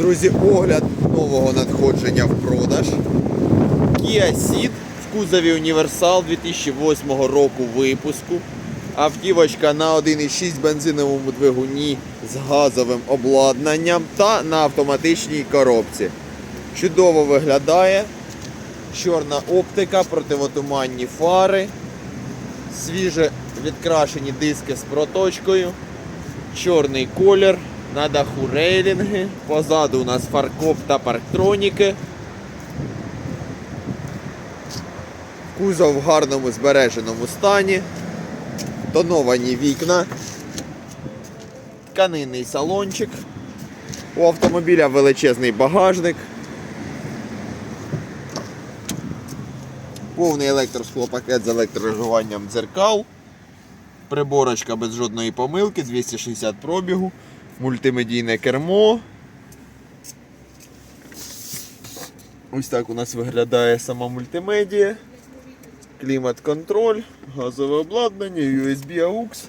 Друзі, огляд нового надходження в продаж. Kia Ceed в кузові Універсал 2008 року випуску. Автівочка на 1,6 бензиновому двигуні з газовим обладнанням та на автоматичній коробці. Чудово виглядає. Чорна оптика, противотуманні фари, свіже відкрашені диски з проточкою, чорний колір, на даху рейлінги, позаду у нас фаркоп та парктроніки. Кузов в гарному збереженому стані, тоновані вікна, тканинний салончик. У автомобіля величезний багажник. Повний електросклопакет з електрорегулюванням дзеркал. Приборочка без жодної помилки, 260 пробігу, мультимедійне кермо. Ось так у нас виглядає сама мультимедія. Клімат-контроль, газове обладнання, USB AUX,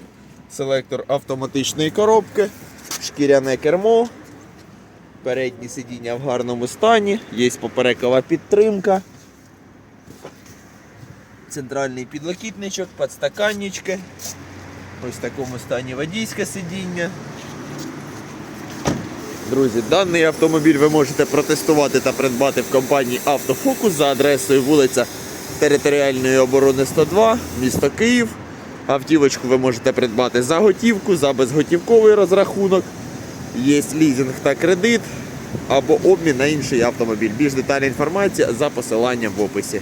селектор автоматичної коробки, шкіряне кермо, передні сидіння в гарному стані, є поперекова підтримка. Центральний підлокітничок, подстаканнички. Ось в такому стані водійське сидіння. Друзі, даний автомобіль ви можете протестувати та придбати в компанії Автофокус за адресою вулиця Територіальної оборони 102, місто Київ. Автівочку ви можете придбати за готівку, за безготівковий розрахунок. Є лізинг та кредит або обмін на інший автомобіль. Більш детальна інформація за посиланням в описі.